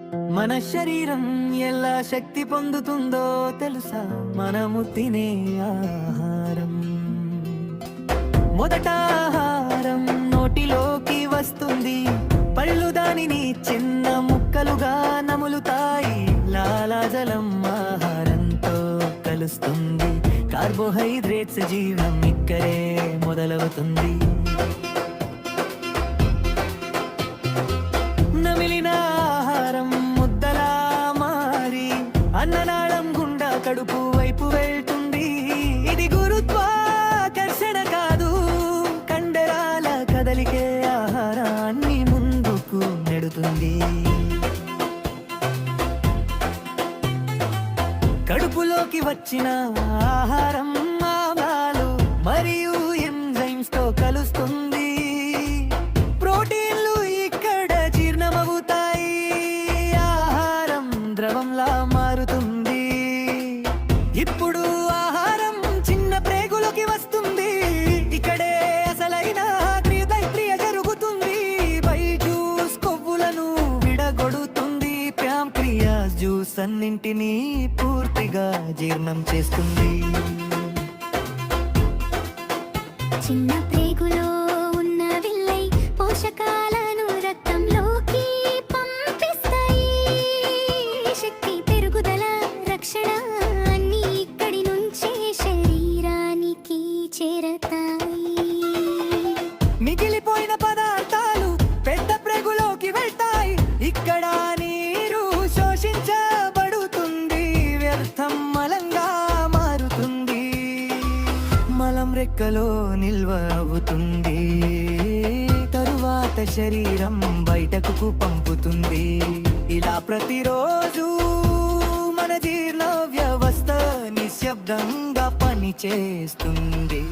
మన శరీరం ఎలా శక్తి పొందుతుందో తెలుసా? మనము తినే ఆహారం. మొదట ఆహారం నోటిలోకి వస్తుంది. పళ్ళు దానిని చిన్న ముక్కలుగా నములుతాయి. లాలాజలం ఆహారంతో కలుస్తుంది. కార్బోహైడ్రేట్స్ జీవనం ఇక్కడే మొదలవుతుంది. అన్ననాళం గుండా కడుపు వైపు వెళ్తుంది. ఇది గురుత్వాకర్షణ కాదు. కండరాల కదలికే ఆహారాన్ని ముందుకు నెడుతుంది. కడుపులోకి వచ్చిన ఆహారం ఆమ్లాలు మరియు జ్యూస్ అన్నింటినీ పూర్తిగా జీర్ణం చేస్తుంది. చిన్న ప్రేగుల రెక్కలో నిల్వ అవుతుంది. తరువాత శరీరం బయటకు పంపుతుంది. ఇలా ప్రతిరోజు మన జీర్ణ వ్యవస్థ నిశ్శబ్దంగా పనిచేస్తుంది.